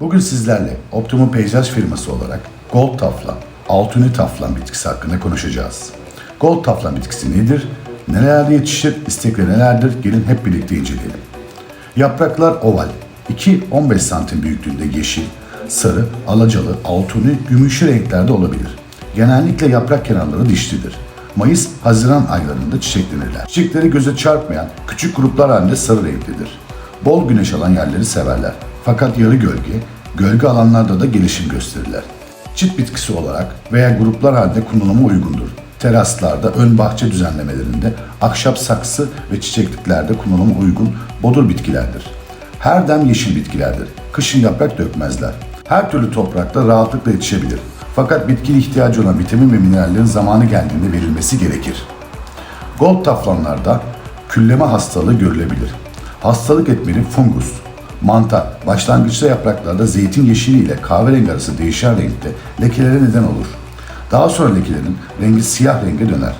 Bugün sizlerle Optimum Peyzaj firması olarak Gold Taflan, Altuni Taflan bitkisi hakkında konuşacağız. Gold Taflan bitkisi nedir? Nelerde yetişir? İstekleri nelerdir? Gelin hep birlikte inceleyelim. Yapraklar oval, 2-15 santim büyüklüğünde yeşil, sarı, alacalı, altuni, gümüşü renklerde olabilir. Genellikle yaprak kenarları dişlidir. Mayıs-Haziran aylarında çiçeklenirler. Çiçekleri göze çarpmayan küçük gruplar halinde sarı renklidir. Bol güneş alan yerleri severler. Fakat yarı gölge, gölge alanlarda da gelişim gösterirler. Çit bitkisi olarak veya gruplar halinde kullanıma uygundur. Teraslarda, ön bahçe düzenlemelerinde, ahşap saksı ve çiçekliklerde kullanıma uygun bodur bitkilerdir. Her dem yeşil bitkilerdir. Kışın yaprak dökmezler. Her türlü toprakta rahatlıkla yetişebilir. Fakat bitkili ihtiyacı olan vitamin ve minerallerin zamanı geldiğinde verilmesi gerekir. Gold taflanlarda külleme hastalığı görülebilir. Hastalık etmeni fungus, mantar, başlangıçta yapraklarda zeytin yeşili ile kahverengi arası değişen renkte lekelere neden olur. Daha sonra lekelerin rengi siyah renge döner.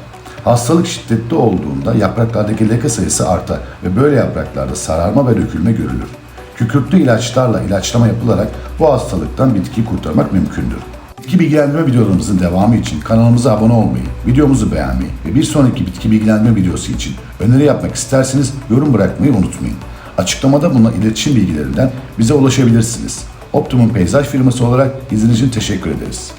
Hastalık şiddetli olduğunda yapraklardaki leke sayısı artar ve böyle yapraklarda sararma ve dökülme görülür. Kükürtlü ilaçlarla ilaçlama yapılarak bu hastalıktan bitkiyi kurtarmak mümkündür. Bitki bilgilendirme videolarımızın devamı için kanalımıza abone olmayı, videomuzu beğenmeyi ve bir sonraki bitki bilgilendirme videosu için öneri yapmak isterseniz yorum bırakmayı unutmayın. Açıklamada bulunan iletişim bilgilerinden bize ulaşabilirsiniz. Optimum Peyzaj firması olarak izlediğiniz için teşekkür ederiz.